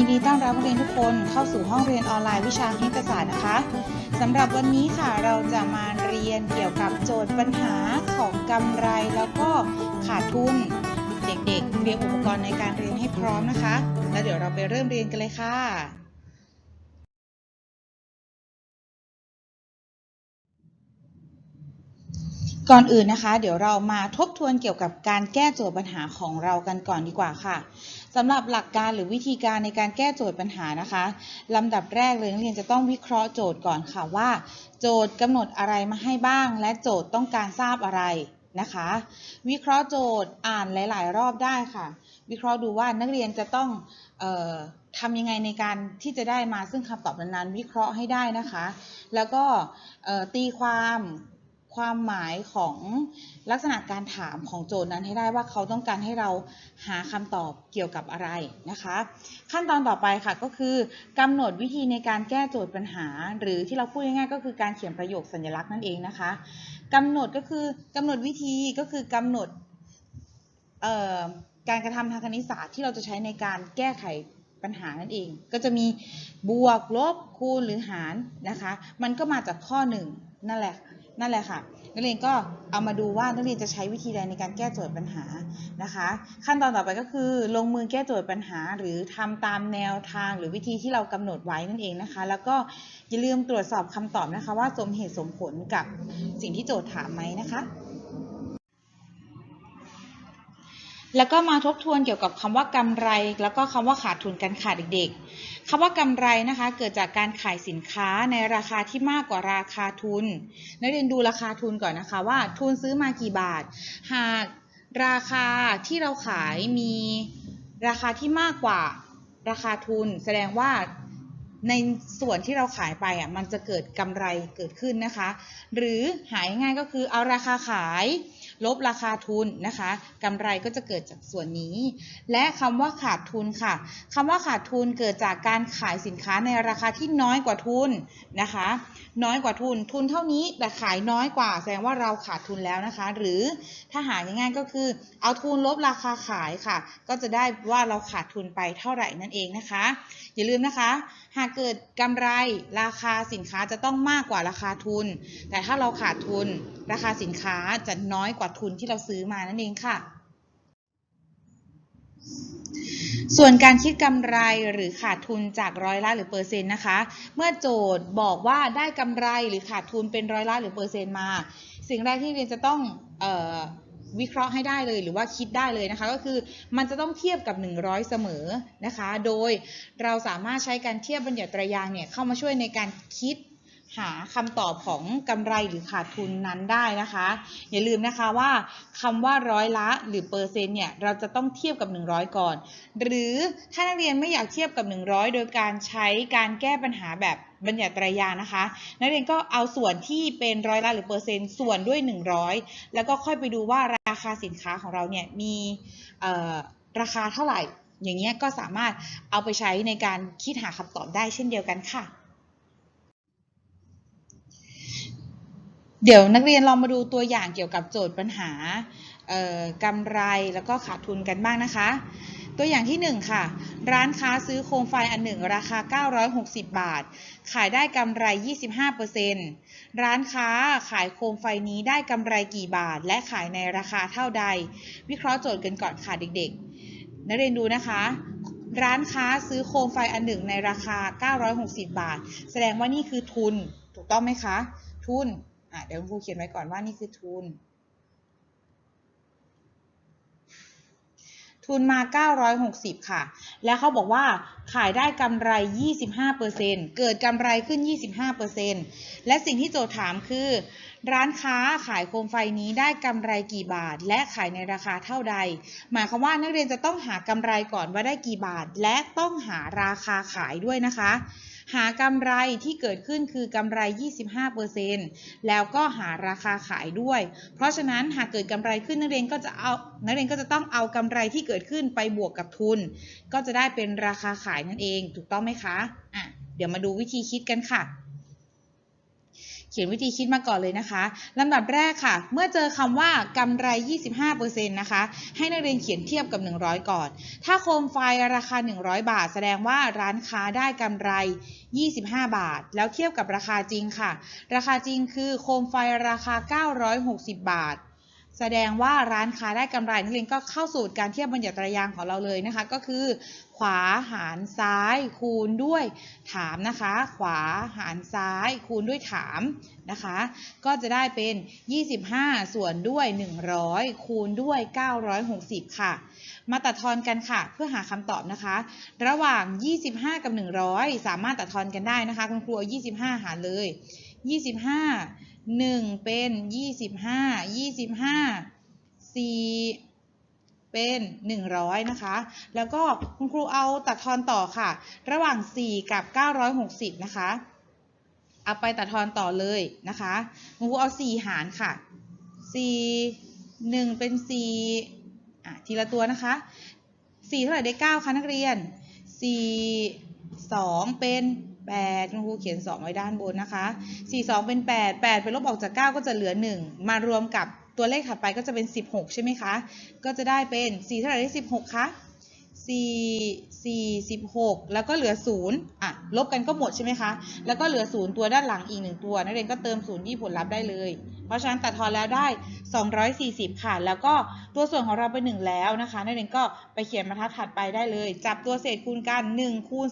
ยินดีต้อนรับนักเรียนทุกคนเข้าสู่ห้องเรียนออนไลน์วิชาคณิตศาสตร์นะคะสำหรับวันนี้ค่ะเราจะมาเรียนเกี่ยวกับโจทย์ปัญหาของกำไรแล้วก็ขาดทุน เด็กๆเตรียมอุปกรณ์ในการเรียนให้พร้อมนะคะ แล้วเดี๋ยวเราไปเริ่มเรียนกันเลยค่ะ ก่อนอื่นนะคะ เดี๋ยวเรามาทบทวนเกี่ยวกับการแก้โจทย์ปัญหาของเรากันก่อนดีกว่าค่ะสำหรับหลักการหรือวิธีการในการแก้โจทย์ปัญหานะคะลำดับแรกเลยนักเรียนจะต้องวิเคราะห์โจทย์ก่อนค่ะว่า โจทย์กำหนดอะไรมาให้บ้าง และโจทย์ต้องการทราบอะไรนะคะ วิเคราะห์โจทย์อ่านหลาย ๆ รอบได้ค่ะ วิเคราะห์ดูว่านักเรียนจะต้องทำยังไงในการที่จะได้มาซึ่งคำตอบนั้นๆวิเคราะห์ให้ได้นะคะ แล้วก็ตีความ ความหมายของลักษณะการถามของโจทย์นั้นให้ได้ว่าเขาต้องการให้เราหาคำตอบเกี่ยวกับอะไรนะคะ ขั้นตอนต่อไปค่ะก็คือกำหนดวิธีในการแก้โจทย์ปัญหา หรือที่เราพูดง่ายๆก็คือการเขียนประโยคสัญลักษณ์นั่นเองนะคะกำหนดก็คือกำหนดวิธีก็คือกำหนดการกระทำทางคณิตศาสตร์ที่เราจะใช้ในการแก้ไขปัญหานั่นเอง ก็จะมีบวกลบคูณหรือหารนะคะ มันก็มาจากข้อหนึ่งนั่นแหละ นั่นแหละค่ะนักเรียนก็เอามาดูว่านักเรียนจะใช้วิธีใดในการแก้โจทย์ปัญหานะคะ ขั้นตอนต่อไปก็คือ ลงมือแก้โจทย์ปัญหา หรือทำตามแนวทางหรือวิธีที่เรากำหนดไว้นั่นเองนะคะ แล้วก็อย่าลืมตรวจสอบคำตอบนะคะ ว่าสมเหตุสมผลกับสิ่งที่โจทย์ถามไหมนะคะแล้วก็มาทบทวนเกี่ยวกับคำว่ากำไร แล้วก็คำว่าขาดทุนกันค่ะเด็กๆ คำว่ากำไรนะคะ เกิดจากการขายสินค้าในราคาที่มากกว่าราคาทุน นักเรียนดูราคาทุนก่อนนะคะว่าทุนซื้อมากี่บาท หากราคาที่เราขายมีราคาที่มากกว่าราคาทุน แสดงว่าในส่วนที่เราขายไปอะมันจะเกิดกำไรเกิดขึ้นนะคะ หรือหายง่ายก็คือเอาราคาขาย ลบราคาทุนนะคะกำไรก็จะเกิดจากส่วนนี้ และคำว่าขาดทุนค่ะคำว่าขาดทุนเกิดจากการขายสินค้าในราคาที่น้อยกว่าทุนนะคะ น้อยกว่าทุนทุนเท่านี้แต่ขายน้อยกว่า แสดงว่าเราขาดทุนแล้วนะคะ หรือถ้าหาง่ายๆก็คือ เอาทุนลบราคาขายค่ะ ก็จะได้ว่าเราขาดทุนไปเท่าไหร่นั่นเองนะคะ อย่าลืมนะคะ หากเกิดกำไรราคาสินค้าจะต้องมากกว่าราคาทุน แต่ถ้าเราขาดทุน ราคาสินค้าจะน้อยกว่าทุนที่เราซื้อมานั่นเองค่ะ ส่วนการคิดกำไรหรือขาดทุนจากร้อยละหรือเปอร์เซ็นต์นะคะ เมื่อโจทย์บอกว่าได้กำไรหรือขาดทุนเป็นร้อยละหรือเปอร์เซ็นต์มา สิ่งแรกที่เรียนจะต้องเออ วิเคราะห์ให้ได้เลยหรือว่าคิดได้เลยนะคะ ก็คือมันจะต้องเทียบกับ 100 เสมอนะคะ โดยเราสามารถใช้การเทียบบัญญัติตรยางเนี่ยเข้ามาช่วยในการคิดหาคำตอบของกำไรหรือขาดทุนนั้นได้นะคะ อย่าลืมนะคะว่าคำว่าร้อยละหรือเปอร์เซ็นต์เนี่ยเราจะต้องเทียบกับ 100 ก่อน หรือถ้านักเรียนไม่อยากเทียบกับ 100 โดยการใช้การแก้ปัญหาแบบ บัญญัติไตรยานะคะ นักเรียนก็เอาส่วนที่เป็นร้อยละหรือเปอร์เซ็นต์ส่วนด้วย 100 แล้วก็ค่อยไปดูว่าราคาสินค้าของเราเนี่ยมีราคาเท่าไหร่ อย่างเงี้ยก็สามารถเอาไปใช้ในการคิดหาคำตอบได้เช่นเดียวกันค่ะ เดี๋ยวนักเรียนลองมาดูตัวอย่างเกี่ยวกับโจทย์ปัญหากำไรแล้วก็ขาดทุนกันบ้างนะคะ ตัวอย่างที่ 1 ค่ะ ร้านค้าซื้อโคมไฟอันหนึ่งราคา 960 บาท ขายได้กำไร 25%ร้านค้าขายโคมไฟนี้ได้กำไรกี่บาท และขายในราคาเท่าใด วิเคราะห์โจทย์กันก่อนค่ะเด็กๆ นักเรียนดูนะคะ ร้านค้าซื้อโคมไฟอันหนึ่งในราคา 960 บาท แสดงว่านี่คือทุน ถูกต้องไหมคะ ทุน อะเดี๋ยวคุณครูเขียนไว้ก่อนว่านี่คือทุน ทุนมา 960 ค่ะ แล้วเขาบอกว่าขายได้กำไร 25%เกิดกำไรขึ้น 25%และสิ่งที่โจทย์ถามคือ ร้านค้าขายโคมไฟนี้ได้กำไรกี่บาท และขายในราคาเท่าใด หมายความว่านักเรียนจะต้องหากำไรก่อนว่าได้กี่บาท และต้องหาราคาขายด้วยนะคะ หากำไรที่เกิดขึ้นคือกำไร 25%แล้วก็หาราคาขายด้วย เพราะฉะนั้นหากเกิดกำไรขึ้นนักเรียนก็จะเอานักเรียนก็จะต้องเอากำไรที่เกิดขึ้นไปบวกกับทุน ก็จะได้เป็นราคาขายนั่นเอง ถูกต้องไหมคะอะเดี๋ยวมาดูวิธีคิดกันค่ะ เขียนวิธีคิดมาก่อนเลยนะคะลำดับแรกค่ะ เมื่อเจอคำว่ากำไร 25%นะคะ ให้นักเรียนเขียนเทียบกับ 100 ก่อน ถ้าโคมไฟราคา 100 บาท แสดงว่าร้านค้าได้กำไร 25 บาท แล้วเทียบกับราคาจริงค่ะ ราคาจริงคือโคมไฟราคา 960 บาท แสดงว่าร้านค้าได้กำไรนักเรียนก็เข้าสูตรการเทียบบรรยัตรยางของเราเลยนะคะ ก็คือ ขวาหารซ้ายคูณด้วยถามนะคะ ขวาหารซ้ายคูณด้วยถามนะคะ ก็จะได้เป็น 25 ส่วนด้วย 100 คูณด้วย 960 ค่ะ มาตัดทอนกันค่ะ เพื่อหาคำตอบนะคะ ระหว่าง 25 กับ 100 สามารถตัดทอนกันได้นะคะ คุณครูเอา25 หารเลย 25 1 เป็น 25 25 4เป็น 100 นะคะ แล้วก็คุณครูเอาตัดทอนต่อค่ะ ระหว่าง 4 กับ 960 นะคะ เอาไปตัดทอนต่อเลยนะคะ คุณครูเอา 4 หารค่ะ 4 1 เป็น4อะทีละตัวนะคะ 4 เท่าไหร่ได้ 9คะนักเรียน 4 2 เป็น 8คุณครูเขียน 2 ไว้ด้านบนนะคะ 4 2 เป็น 8 8 ไปลบออกจาก 9 ก็จะเหลือ 1 มารวมกับตัวเลขถัดไปก็จะเป็น 16 ใช่ไหมคะ ก็จะได้เป็น 4 เท่าไหร่ได้ 16 คะ 4 4 16แล้วก็เหลือ 0 อะ ลบกันก็หมดใช่ไหมคะ แล้วก็เหลือ 0 ตัวด้านหลังอีก 1 ตัว นักเรียนก็เติม 0 ที่ผลลัพธ์ได้เลย เพราะฉะนั้นตัดทอนแล้วได้ 240 ค่ะ แล้วก็ตัวส่วนของเราเป็น1แล้วนะคะ นักเรียนก็ไปเขียนบรรทัดถัดไปได้เลย จับตัวเศษคูณกัน 1 คูณ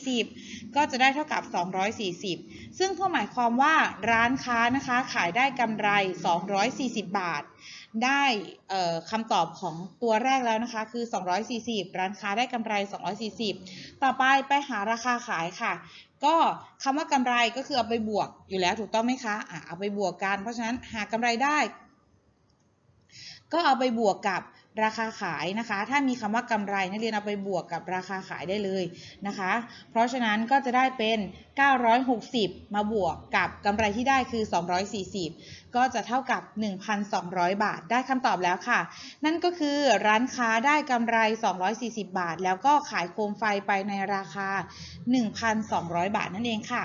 240 ก็จะได้เท่ากับ 240 ซึ่งก็หมายความว่าร้านค้านะคะขายได้กำไร 240 บาท ได้คำตอบของตัวแรกแล้วนะคะ คือ 240 ร้านค้าได้กำไร 240 ต่อไปไปหาราคาขายค่ะ ก็คำว่ากำไรก็คือเอาไปบวกอยู่แล้วถูกต้องไหมคะอะเอาไปบวกกัน เพราะฉะนั้นหากำไรได้ ก็เอาไปบวกกับ ราคาขายนะคะ ถ้ามีคำว่ากำไรนักเรียนเอาไปบวกกับราคาขายได้เลยนะคะ เพราะฉะนั้นก็จะได้เป็น 960 มาบวกกับกำไรที่ได้คือ 240 ก็จะเท่ากับ 1,200 บาท ได้คำตอบแล้วค่ะ นั่นก็คือร้านค้าได้กำไร 240 บาท แล้วก็ขายโคมไฟไปในราคา 1,200 บาทนั่นเองค่ะ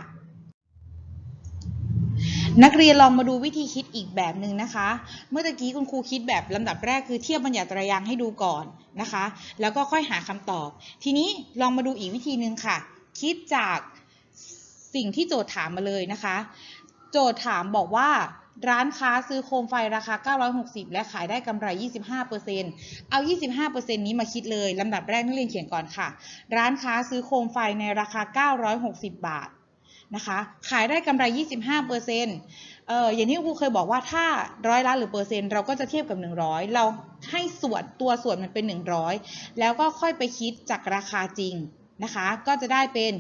นักเรียนลองมาดูวิธีคิดอีกแบบหนึ่งนะคะ เมื่อตะกี้คุณครูคิดแบบลำดับแรกคือเทียบบรรยัตรยางให้ดูก่อนนะคะ แล้วก็ค่อยหาคำตอบ ทีนี้ลองมาดูอีกวิธีหนึ่งค่ะ คิดจากสิ่งที่โจทย์ถามมาเลยนะคะ โจทย์ถามบอกว่าร้านค้าซื้อโคมไฟราคา 960 และขายได้กำไร 25%เอา 25%นี้มาคิดเลยลำดับแรกนักเรียนเขียนก่อนค่ะ ร้านค้าซื้อโคมไฟในราคา 960 บาท นะคะ ขายได้กำไร 25เปอร์เซ็นต์เอ่ออย่างที่ครูเคยบอกว่าถ้าร้อยล้านหรือเปอร์เซ็นต์เราก็จะเทียบกับ 100 เราให้ส่วนตัวส่วนมันเป็น 100 แล้วก็ค่อยไปคิดจากราคาจริงนะคะ ก็จะได้เป็น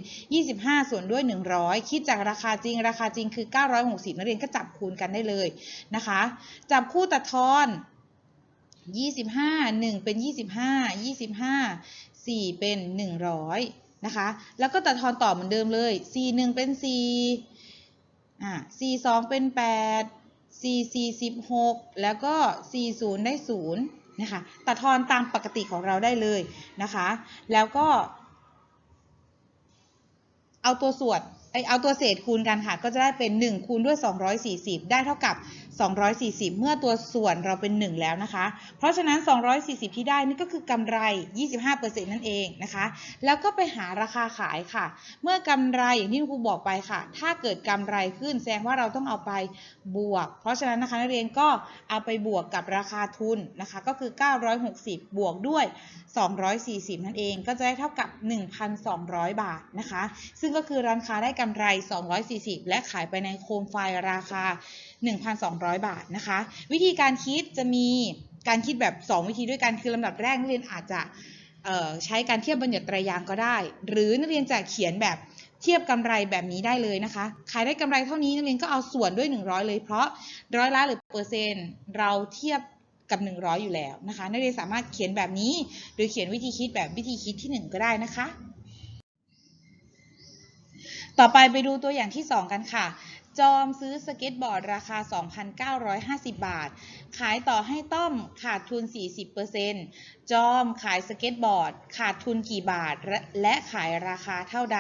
25 ส่วนด้วย 100 คิดจากราคาจริง ราคาจริงคือ 960 นักเรียนก็จับคูณกันได้เลยนะคะ จับคู่ตัดทอน 25 1 เป็น 25 25 4 เป็น 100 นะคะ แล้วก็ตัดทอนต่อเหมือนเดิมเลย c 1เป็น4อ่า c 2เป็น 8 c 4 16 แล้วก็ c 0ได้0นะคะ ตัดทอนตามปกติของเราได้เลยนะคะ แล้วก็ เอาตัวส่วนเอาตัวเศษคูณกันค่ะ ก็จะได้เป็น 1 คูณด้วย 240 ได้เท่ากับ 240 เมื่อตัวส่วนเราเป็น 1 แล้วนะคะ เพราะฉะนั้น 240 ที่ได้นี่ก็คือกำไร 25%นั่นเองนะคะ แล้วก็ไปหาราคาขายค่ะ เมื่อกำไรอย่างที่ครูบอกไปค่ะ ถ้าเกิดกำไรขึ้นแสดงว่าเราต้องเอาไปบวก เพราะฉะนั้นนะคะนักเรียนก็เอาไปบวกกับราคาทุนนะคะ ก็คือ 960 บวกด้วย 240 นั่นเอง ก็จะได้เท่ากับ 1,200 บาทนะคะ ซึ่งก็คือร้านค้าได้กำไร 240 และขายไปในโคมไฟราคา 1,200 บาทนะคะ วิธีการคิดจะมีการคิดแบบ 2 วิธีด้วยกันคือลำดับแรกนักเรียนอาจจะใช้การเทียบบรรยัตรายางก็ได้ หรือนักเรียนจะเขียนแบบเทียบกำไรแบบนี้ได้เลยนะคะ ขายได้กำไรเท่านี้นักเรียนก็เอาส่วนด้วย 100 เลย เพราะร้อยละหรือเปอร์เซ็นต์เราเทียบกับ 100 อยู่แล้วนะคะ นักเรียนสามารถเขียนแบบนี้ หรือเขียนวิธีคิดแบบวิธีคิดที่ 1 ก็ได้นะคะ ต่อไปไปดูตัวอย่างที่ 2 กันค่ะ จอมซื้อสเก็ตบอร์ดราคา 2,950 บาท ขายต่อให้ต้อมขาดทุน 40%จอมขายสเก็ตบอร์ด ขาดทุนกี่บาท และขายราคาเท่าใด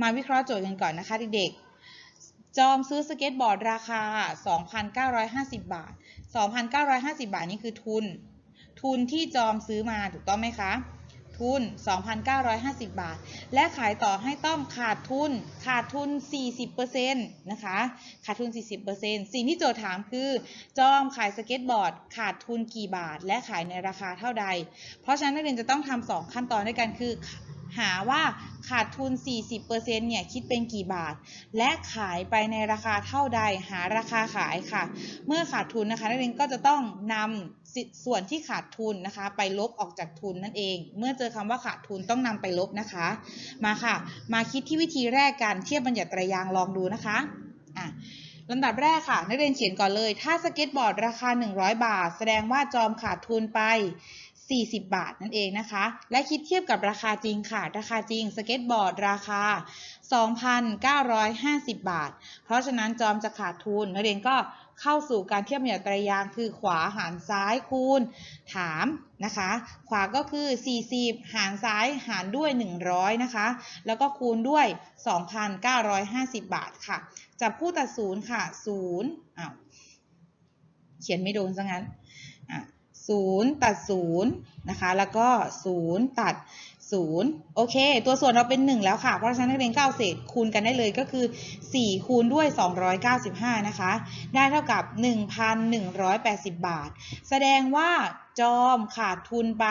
มาวิเคราะห์โจทย์กันก่อนนะคะเด็กๆ จอมซื้อสเก็ตบอร์ดราคา 2,950 บาท 2,950 บาทนี่คือทุน ทุนที่จอมซื้อมาถูกต้องไหมคะ ทุน 2,950 บาท และขายต่อให้ต้อมขาดทุน ขาดทุน 40%นะคะ ขาดทุน 40%สิ่งที่โจทย์ถามคือ จอมขายสเก็ตบอร์ด ขาดทุนกี่บาท และขายในราคาเท่าใด เพราะฉะนั้นนักเรียนจะต้องทำสองขั้นตอนด้วยกันคือ หาว่าขาดทุน 40%เนี่ยคิดเป็นกี่บาท และขายไปในราคาเท่าใดหาราคาขายค่ะ เมื่อขาดทุนนะคะนักเรียนก็จะต้องนำส่วนที่ขาดทุนนะคะ ไปลบออกจากทุนนั่นเอง เมื่อเจอคำว่าขาดทุนต้องนำไปลบนะคะ มาค่ะ มาคิดที่วิธีแรกกันเทียบบัญญัติตรยางลองดูนะคะอะลำดับแรกค่ะนักเรียนเขียนก่อนเลย ถ้าสเก็ตบอร์ดราคา 100 บาท แสดงว่าจอมขาดทุนไป 40 บาทนั่นเองนะคะ และคิดเทียบกับราคาจริงค่ะ ราคาจริงสเก็ตบอร์ดราคา 2,950 บาท เพราะฉะนั้นจอมจะขาดทุนนักเรียนก็เข้าสู่การเทียบบัญญัติไตรยางคือขวาหารซ้ายคูณถามนะคะ ขวาก็คือ 40 หารซ้ายหารด้วย 100 นะคะ แล้วก็คูณด้วย 2,950 บาทค่ะ จับคู่ตัดศูนย์ค่ะ0อ้าวเขียนไม่โดนซะงั้นอะ 0 ตัด 0 นะคะ แล้วก็ 0 ตัด 0 โอเค ตัวส่วนเราเป็น 1 แล้วค่ะ เพราะฉะนั้นนักเรียนก็เอาเศษคูณกันได้เลยก็คือ 4 คูณด้วย 295 นะคะ ได้เท่ากับ 1,180 บาท แสดงว่าจอมขาดทุนไป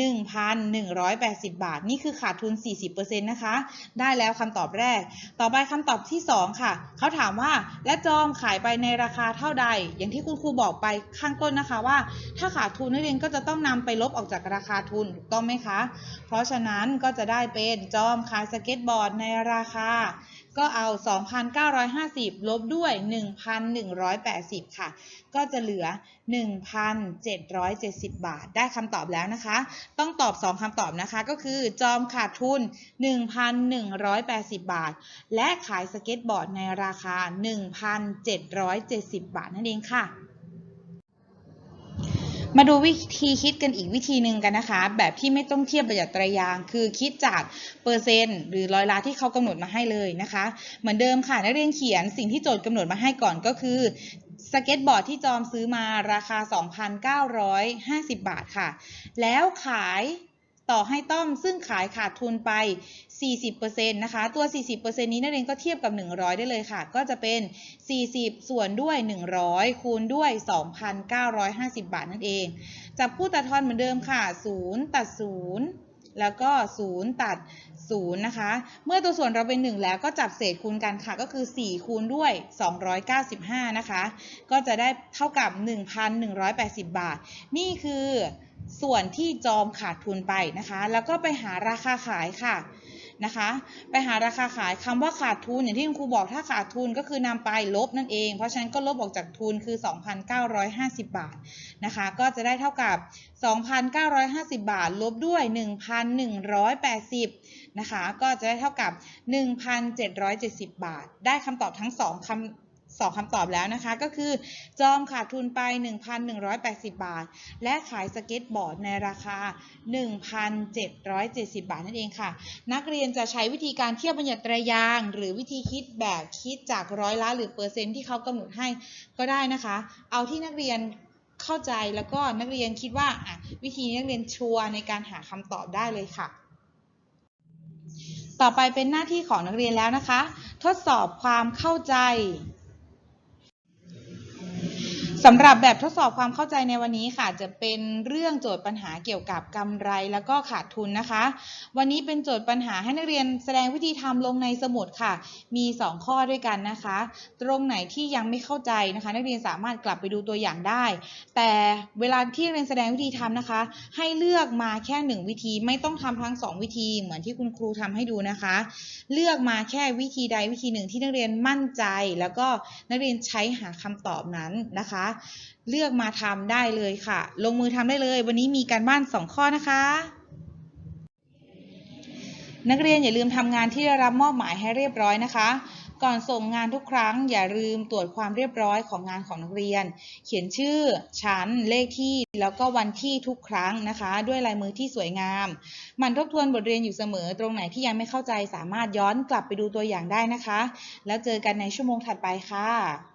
1,180 บาท นี่คือขาดทุน 40%นะคะ ได้แล้วคำตอบแรก ต่อไปคำตอบที่ 2 ค่ะ เขาถามว่า และจอมขายไปในราคาเท่าใด อย่างที่คุณครูบอกไปข้างต้นนะคะว่า ถ้าขาดทุนนักเรียนก็จะต้องนำไปลบออกจากราคาทุนถูกต้องไหมคะ เพราะฉะนั้นก็จะได้เป็นจอมขายสเก็ตบอร์ดในราคา ก็เอา 2,950 ลบด้วย 1,180 ค่ะ ก็จะเหลือ 1,770 บาท ได้คำตอบแล้วนะคะ ต้องตอบ 2คำตอบนะคะ ก็คือ จอมขาดทุน 1,180 บาท และขายสเก็ตบอร์ดในราคา 1,770 บาทนั่นเองค่ะ มาดูวิธีคิดกันอีกวิธีหนึ่งกันนะคะ แบบที่ไม่ต้องเทียบประหยัดตรยาง คือคิดจากเปอร์เซ็นต์หรือร้อยละที่เขากำหนดมาให้เลยนะคะ เหมือนเดิมค่ะนักเรียนเขียนสิ่งที่โจทย์กำหนดมาให้ก่อนก็คือสเก็ตบอร์ดที่จอมซื้อมาราคา 2,950 บาทค่ะ แล้วขาย ต่อให้ต้อมซึ่งขายขาดทุนไป 40%นะคะ ตัว 40%นี้นักเรียนก็เทียบกับ 100 ได้เลยค่ะ ก็จะเป็น 40 ส่วนด้วย 100 คูณด้วย 2,950 บาทนั่นเอง จับคู่ตัดทอนเหมือนเดิมค่ะ 0 ตัด 0 แล้วก็ 0 ตัด 0 นะคะ เมื่อตัวส่วนเราเป็น 1 แล้วก็จับเศษคูณกันค่ะ ก็คือ 4 คูณด้วย 295 นะคะ ก็จะได้เท่ากับ 1,180 บาท นี่คือ ส่วนที่จอมขาดทุนไปนะคะ แล้วก็ไปหาราคาขายค่ะนะคะ ไปหาราคาขายคำว่าขาดทุนอย่างที่คุณครูบอกถ้าขาดทุนก็คือนำไปลบนั่นเอง เพราะฉะนั้นก็ลบออกจากทุนคือ 2,950 บาทนะคะ ก็จะได้เท่ากับ 2,950 บาท ลบด้วย 1,180นะคะ ก็จะได้เท่ากับ 1,770 บาท ได้คำตอบทั้ง2คำ สองคำตอบแล้วนะคะ ก็คือ จอมขาดทุนไป 1,180 บาท และขายสเก็ตบอร์ดในราคา 1,770 บาทนั่นเองค่ะ นักเรียนจะใช้วิธีการเทียบบัญญัติไตรยาง หรือวิธีคิดแบบคิดจากร้อยละหรือเปอร์เซ็นต์ที่เขากำหนดให้ก็ได้นะคะ เอาที่นักเรียนเข้าใจแล้วก็นักเรียนคิดว่าวิธีนี้นักเรียนชัวร์ในการหาคำตอบได้เลยค่ะ ต่อไปเป็นหน้าที่ของนักเรียนแล้วนะคะ ทดสอบความเข้าใจ สำหรับแบบทดสอบความเข้าใจในวันนี้ค่ะ จะเป็นเรื่องโจทย์ปัญหาเกี่ยวกับกำไรแล้วก็ขาดทุนนะคะ วันนี้เป็นโจทย์ปัญหาให้นักเรียนแสดงวิธีทำลงในสมุดค่ะ มี 2 ข้อด้วยกันนะคะ ตรงไหนที่ยังไม่เข้าใจนะคะ นักเรียนสามารถกลับไปดูตัวอย่างได้ แต่เวลาที่นักเรียนแสดงวิธีทำนะคะ ให้เลือกมาแค่ 1 วิธีไม่ต้องทำทั้ง 2 วิธีเหมือนที่คุณครูทำให้ดูนะคะ เลือกมาแค่วิธีใดวิธีหนึ่งที่นักเรียนมั่นใจ แล้วก็นักเรียนใช้หาคำตอบนั้นนะคะเลือกมาทำได้เลยค่ะ ลงมือทำได้เลย วันนี้มีการบ้าน 2 ข้อนะคะ นักเรียนอย่าลืมทำงานที่ได้รับมอบหมายให้เรียบร้อยนะคะก่อนส่งงานทุกครั้งอย่าลืมตรวจความเรียบร้อยของงานของนักเรียน เขียนชื่อ ชั้น เลขที่ แล้วก็วันที่ทุกครั้งนะคะ ด้วยลายมือที่สวยงามหมั่นทบทวนบทเรียนอยู่เสมอ ตรงไหนที่ยังไม่เข้าใจสามารถย้อนกลับไปดูตัวอย่างได้นะคะ แล้วเจอกันในชั่วโมงถัดไปค่ะ